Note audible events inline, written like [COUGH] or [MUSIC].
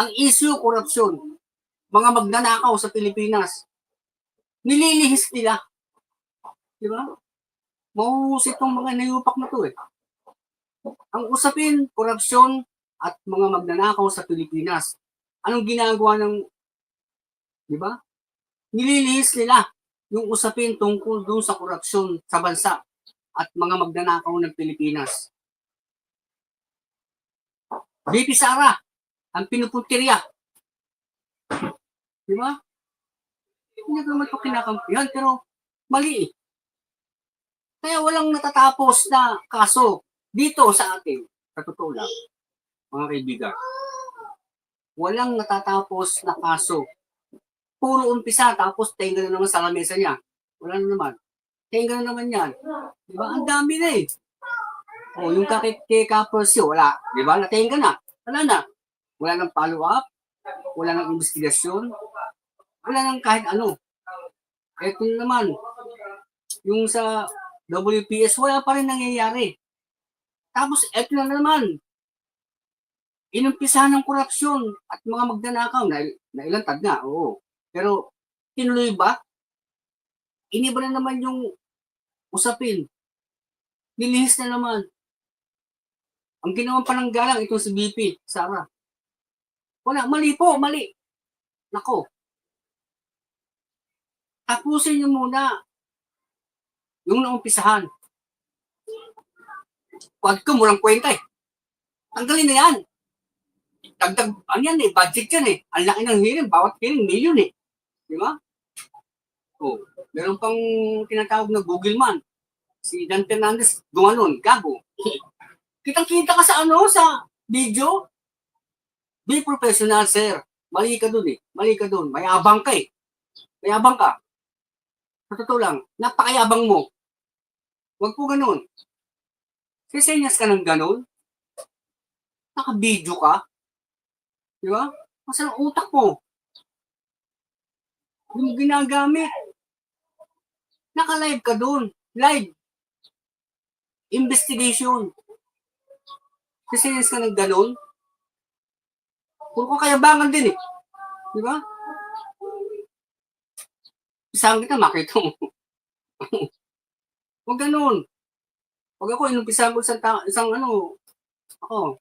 ang issue, korupsyon. Mga magnanakaw sa Pilipinas. Nililihis nila. Di ba? Mahuhusay itong mga nayupak na to eh. Ang usapin, korupsyon at mga magnanakaw sa Pilipinas. Anong ginagawa ng, di ba? Nililihis nila yung usapin tungkol doon sa korupsyon sa bansa at mga magnanakaw ng Pilipinas. BP Sara, ang pinupuntirya. Di ba? Hindi naman ito kinakampihan, pero mali eh. Kaya walang natatapos na kaso dito sa atin. Sa totoo lang, mga kaibigan. Walang natatapos na kaso. Puro umpisa, tapos tenga na naman sa lamesa niya. Wala na naman. Tenga na naman yan. Di ba? Ang dami na eh. O, yung kay, kay wala. Di ba? Natenga na. Wala na. Wala nang follow-up. Wala nang investigasyon. Wala nang kahit ano. Ito naman, yung sa WPS, wala pa rin nangyayari. Tapos, eto na naman, inumpisa ng korupsyon at mga magnanakaw na, na ilantad na, oo. Pero, tinuloy ba? Iniba na naman yung usapin. Nilihis na naman. Ang ginawang pananggalang itong si BP, Sara. Wala, mali po, mali. Nako. Tapusin niyo muna yung naumpisahan. Huwag ka murang kwenta eh. Tanggalin na yan. Dagdag, ano yan eh, budget yan eh. Ang laki ng hearing, bawat hearing, million eh. Di ba? Oh, meron pang tinatawag na Google man. Si Dan Fernandez, gumanon, gago. Kitang-kita ka sa ano, sa video. Be professional, sir. Mali ka dun eh. Mali ka dun. Mayabang ka eh. Mayabang ka. Sa totoo lang, napakayabang mo. Huwag po ganun. Sisenyas ka ng ganun. Naka-video ka. Di ba? Masa ang utak mo. Yung ginagamit. Naka-live ka doon. Live. Investigation. Sisenyas ka ng ganun. Puro ka kayabangan din eh. Di ba? Isang kita, makita mo. [LAUGHS] Huwag ganun. Huwag ako, inumpisahan ko isang, isang ano, ako,